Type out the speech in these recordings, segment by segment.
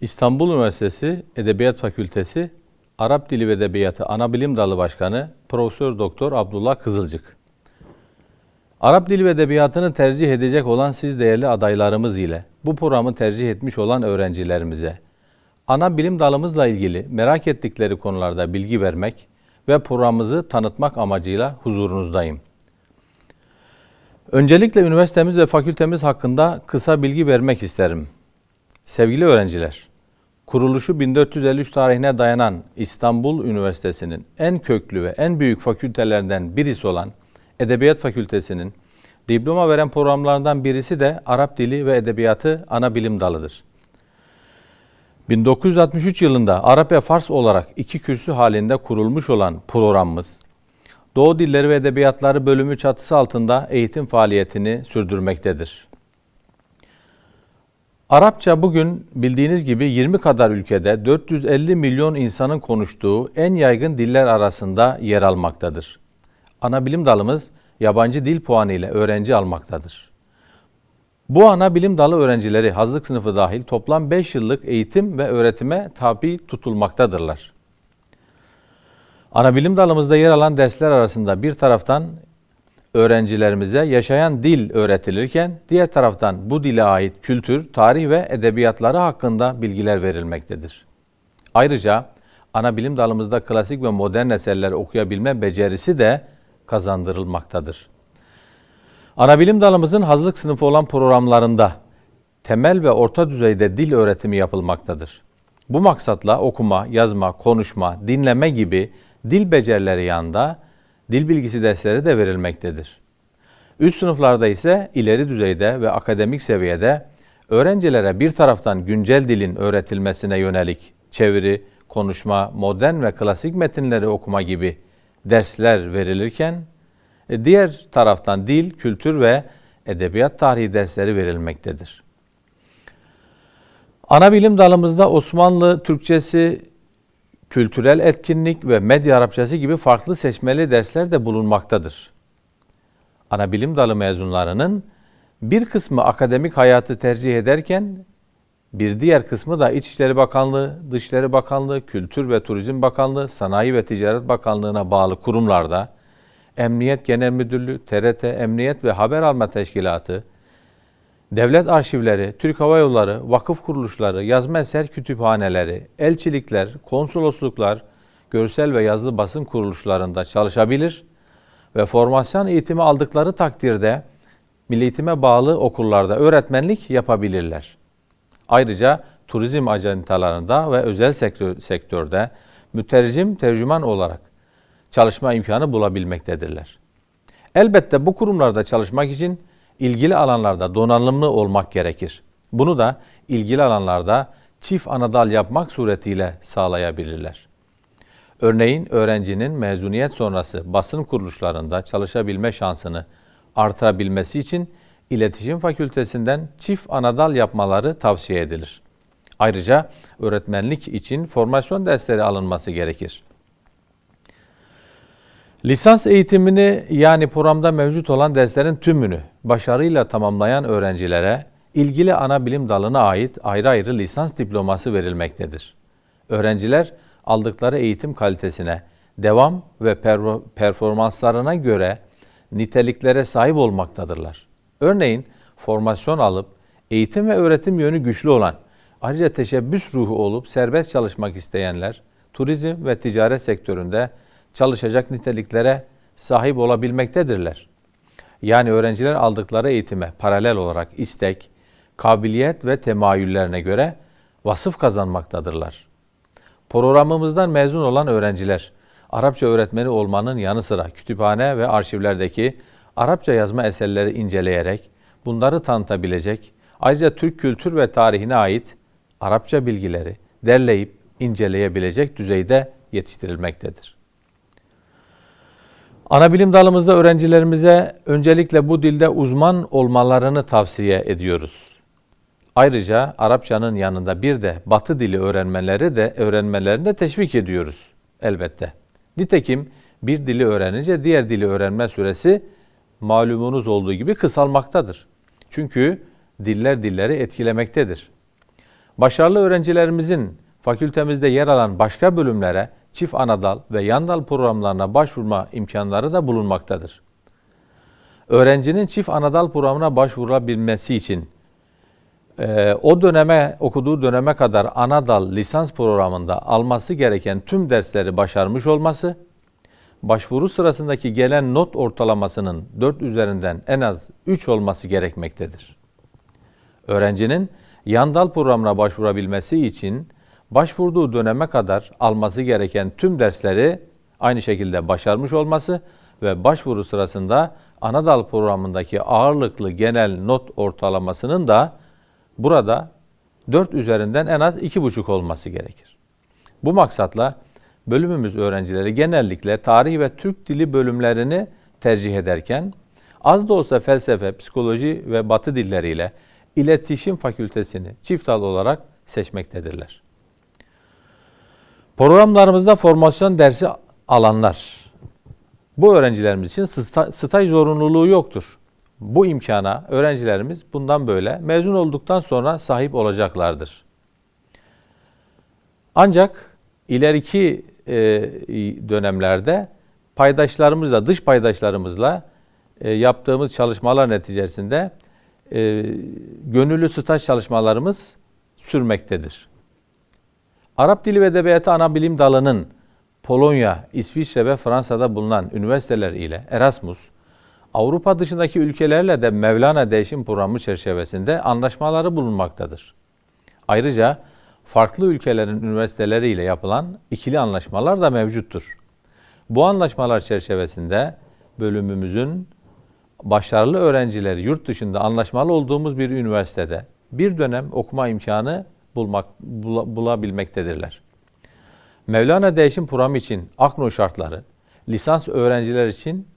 İstanbul Üniversitesi Edebiyat Fakültesi Arap Dili ve Edebiyatı Anabilim Dalı Başkanı Profesör Doktor Abdullah Kızılcık. Arap Dili ve Edebiyatı'nı tercih edecek olan siz değerli adaylarımız ile bu programı tercih etmiş olan öğrencilerimize ana bilim dalımızla ilgili merak ettikleri konularda bilgi vermek ve programımızı tanıtmak amacıyla huzurunuzdayım. Öncelikle üniversitemiz ve fakültemiz hakkında kısa bilgi vermek isterim. Sevgili öğrenciler, kuruluşu 1453 tarihine dayanan İstanbul Üniversitesi'nin en köklü ve en büyük fakültelerinden birisi olan Edebiyat Fakültesi'nin diploma veren programlarından birisi de Arap Dili ve Edebiyatı ana bilim dalıdır. 1963 yılında Arap ve Fars olarak iki kürsü halinde kurulmuş olan programımız, Doğu Dilleri ve Edebiyatları bölümü çatısı altında eğitim faaliyetini sürdürmektedir. Arapça bugün bildiğiniz gibi 20 kadar ülkede 450 milyon insanın konuştuğu en yaygın diller arasında yer almaktadır. Ana bilim dalımız yabancı dil puanı ile öğrenci almaktadır. Bu ana bilim dalı öğrencileri hazırlık sınıfı dahil toplam 5 yıllık eğitim ve öğretime tabi tutulmaktadırlar. Ana bilim dalımızda yer alan dersler arasında bir taraftan öğrencilerimize yaşayan dil öğretilirken diğer taraftan bu dile ait kültür, tarih ve edebiyatları hakkında bilgiler verilmektedir. Ayrıca ana bilim dalımızda klasik ve modern eserleri okuyabilme becerisi de kazandırılmaktadır. Ana bilim dalımızın hazırlık sınıfı olan programlarında temel ve orta düzeyde dil öğretimi yapılmaktadır. Bu maksatla okuma, yazma, konuşma, dinleme gibi dil becerileri yanında dil bilgisi dersleri de verilmektedir. Üst sınıflarda ise ileri düzeyde ve akademik seviyede öğrencilere bir taraftan güncel dilin öğretilmesine yönelik çeviri, konuşma, modern ve klasik metinleri okuma gibi dersler verilirken e, diğer taraftan dil, kültür ve edebiyat tarihi dersleri verilmektedir. Ana bilim dalımızda Osmanlı Türkçesi, kültürel etkinlik ve medya Arapçası gibi farklı seçmeli dersler de bulunmaktadır. Ana bilim dalı mezunlarının bir kısmı akademik hayatı tercih ederken bir diğer kısmı da İçişleri Bakanlığı, Dışişleri Bakanlığı, Kültür ve Turizm Bakanlığı, Sanayi ve Ticaret Bakanlığı'na bağlı kurumlarda Emniyet Genel Müdürlüğü, TRT Emniyet ve Haber Alma Teşkilatı, devlet arşivleri, Türk Hava Yolları, vakıf kuruluşları, yazma eser kütüphaneleri, elçilikler, konsolosluklar, görsel ve yazılı basın kuruluşlarında çalışabilir ve formasyon eğitimi aldıkları takdirde Milli Eğitime bağlı okullarda öğretmenlik yapabilirler. Ayrıca turizm ajantalarında ve özel sektörde mütercim tercüman olarak çalışma imkanı bulabilmektedirler. Elbette bu kurumlarda çalışmak için ilgili alanlarda donanımlı olmak gerekir. Bunu da ilgili alanlarda çift anadal yapmak suretiyle sağlayabilirler. Örneğin öğrencinin mezuniyet sonrası basın kuruluşlarında çalışabilme şansını artırabilmesi için İletişim Fakültesinden çift anadal yapmaları tavsiye edilir. Ayrıca öğretmenlik için formasyon dersleri alınması gerekir. Lisans eğitimini yani programda mevcut olan derslerin tümünü başarıyla tamamlayan öğrencilere ilgili ana bilim dalına ait ayrı ayrı lisans diploması verilmektedir. Öğrenciler aldıkları eğitim kalitesine, devam ve performanslarına göre niteliklere sahip olmaktadırlar. Örneğin formasyon alıp eğitim ve öğretim yönü güçlü olan, ayrıca teşebbüs ruhu olup serbest çalışmak isteyenler, turizm ve ticaret sektöründe çalışacak niteliklere sahip olabilmektedirler. Yani öğrenciler aldıkları eğitime paralel olarak istek, kabiliyet ve temayüllerine göre vasıf kazanmaktadırlar. Programımızdan mezun olan öğrenciler, Arapça öğretmeni olmanın yanı sıra kütüphane ve arşivlerdeki Arapça yazma eserleri inceleyerek bunları tanıtabilecek, ayrıca Türk kültür ve tarihine ait Arapça bilgileri derleyip inceleyebilecek düzeyde yetiştirilmektedir. Ana bilim dalımızda öğrencilerimize öncelikle bu dilde uzman olmalarını tavsiye ediyoruz. Ayrıca Arapçanın yanında bir de Batı dili öğrenmeleri de öğrenmelerini de teşvik ediyoruz elbette. Nitekim bir dili öğrenince diğer dili öğrenme süresi malumunuz olduğu gibi kısalmaktadır. Çünkü diller dilleri etkilemektedir. Başarılı öğrencilerimizin fakültemizde yer alan başka bölümlere çift anadal ve yandal programlarına başvurma imkanları da bulunmaktadır. Öğrencinin çift anadal programına başvurabilmesi için e, o döneme okuduğu döneme kadar anadal lisans programında alması gereken tüm dersleri başarmış olması, başvuru sırasındaki gelen not ortalamasının 4 üzerinden en az 3 olması gerekmektedir. Öğrencinin yandal programına başvurabilmesi için başvurduğu döneme kadar alması gereken tüm dersleri aynı şekilde başarmış olması ve başvuru sırasında anadal programındaki ağırlıklı genel not ortalamasının da burada 4 üzerinden en az 2,5 olması gerekir. Bu maksatla bölümümüz öğrencileri genellikle tarih ve Türk dili bölümlerini tercih ederken az da olsa felsefe, psikoloji ve batı dilleriyle iletişim fakültesini çift dal olarak seçmektedirler. Programlarımızda formasyon dersi alanlar. Bu öğrencilerimiz için sta- staj zorunluluğu yoktur. Bu imkana öğrencilerimiz bundan böyle mezun olduktan sonra sahip olacaklardır. Ancak ileriki e, dönemlerde paydaşlarımızla, dış paydaşlarımızla e, yaptığımız çalışmalar neticesinde e, gönüllü staj çalışmalarımız sürmektedir. Arap Dili ve Edebiyatı ana bilim dalının Polonya, İsviçre ve Fransa'da bulunan üniversiteler ile Erasmus, Avrupa dışındaki ülkelerle de Mevlana Değişim Programı çerçevesinde anlaşmaları bulunmaktadır. Ayrıca farklı ülkelerin üniversiteleriyle yapılan ikili anlaşmalar da mevcuttur. Bu anlaşmalar çerçevesinde bölümümüzün başarılı öğrencileri yurt dışında anlaşmalı olduğumuz bir üniversitede bir dönem okuma imkanı bulmak, bula- bulabilmektedirler. Mevlana Değişim Programı için AKNO şartları lisans öğrenciler için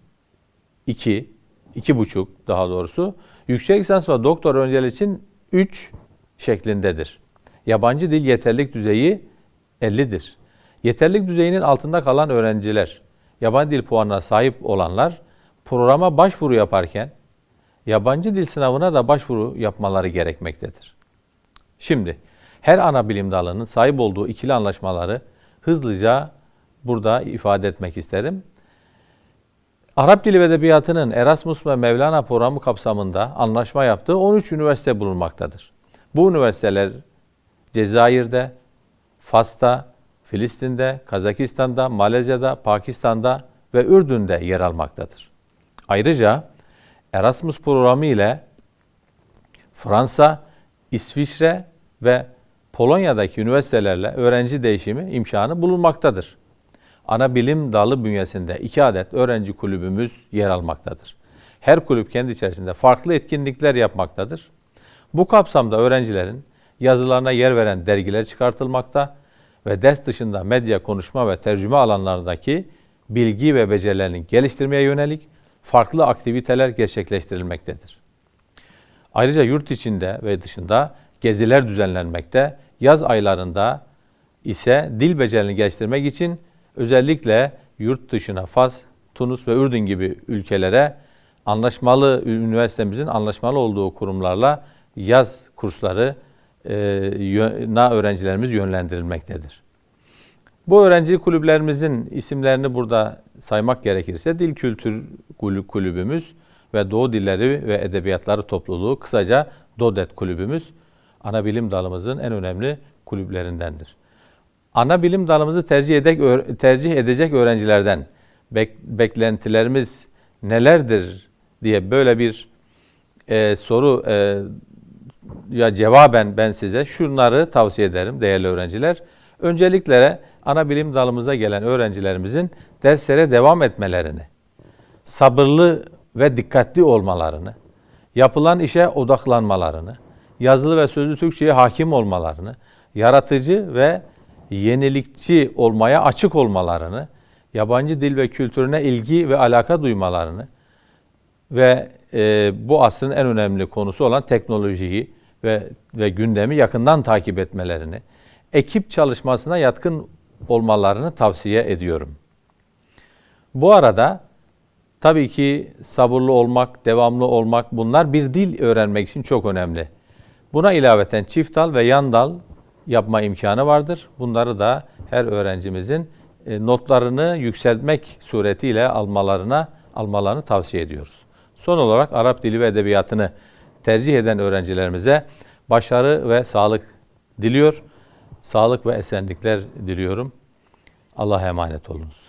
2, 2,5 daha doğrusu, yüksek lisans ve doktor öğrenciler için 3 şeklindedir. Yabancı dil yeterlik düzeyi 50'dir. Yeterlik düzeyinin altında kalan öğrenciler, yabancı dil puanına sahip olanlar programa başvuru yaparken yabancı dil sınavına da başvuru yapmaları gerekmektedir. Şimdi her ana bilim dalının sahip olduğu ikili anlaşmaları hızlıca burada ifade etmek isterim. Arap Dili ve Edebiyatı'nın Erasmus ve Mevlana programı kapsamında anlaşma yaptığı 13 üniversite bulunmaktadır. Bu üniversiteler Cezayir'de, Fas'ta, Filistin'de, Kazakistan'da, Malezya'da, Pakistan'da ve Ürdün'de yer almaktadır. Ayrıca Erasmus programı ile Fransa, İsviçre ve Polonya'daki üniversitelerle öğrenci değişimi imkanı bulunmaktadır. Ana bilim dalı bünyesinde iki adet öğrenci kulübümüz yer almaktadır. Her kulüp kendi içerisinde farklı etkinlikler yapmaktadır. Bu kapsamda öğrencilerin yazılarına yer veren dergiler çıkartılmakta ve ders dışında medya, konuşma ve tercüme alanlarındaki bilgi ve becerilerini geliştirmeye yönelik farklı aktiviteler gerçekleştirilmektedir. Ayrıca yurt içinde ve dışında geziler düzenlenmekte. Yaz aylarında ise dil becerilerini geliştirmek için özellikle yurt dışına Fas, Tunus ve Ürdün gibi ülkelere anlaşmalı üniversitemizin anlaşmalı olduğu kurumlarla yaz kursları e, na öğrencilerimiz yönlendirilmektedir. Bu öğrenci kulüplerimizin isimlerini burada saymak gerekirse Dil Kültür Kulü- Kulübümüz ve Doğu Dilleri ve Edebiyatları Topluluğu kısaca DODET Kulübümüz ana bilim dalımızın en önemli kulüplerindendir. Ana bilim dalımızı tercih edecek, tercih edecek öğrencilerden bek- beklentilerimiz nelerdir diye böyle bir e, soru e, ya cevaben ben size şunları tavsiye ederim değerli öğrenciler. Öncelikle ana bilim dalımıza gelen öğrencilerimizin derslere devam etmelerini, sabırlı ve dikkatli olmalarını, yapılan işe odaklanmalarını, yazılı ve sözlü Türkçe'ye hakim olmalarını, yaratıcı ve yenilikçi olmaya açık olmalarını, yabancı dil ve kültürüne ilgi ve alaka duymalarını ve e, bu asrın en önemli konusu olan teknolojiyi ve ve gündemi yakından takip etmelerini, ekip çalışmasına yatkın olmalarını tavsiye ediyorum. Bu arada tabii ki sabırlı olmak, devamlı olmak bunlar bir dil öğrenmek için çok önemli. Buna ilaveten çift dal ve yan dal yapma imkanı vardır. Bunları da her öğrencimizin e, notlarını yükseltmek suretiyle almalarına almalarını tavsiye ediyoruz. Son olarak Arap dili ve edebiyatını tercih eden öğrencilerimize başarı ve sağlık diliyor. Sağlık ve esenlikler diliyorum. Allah'a emanet olunuz.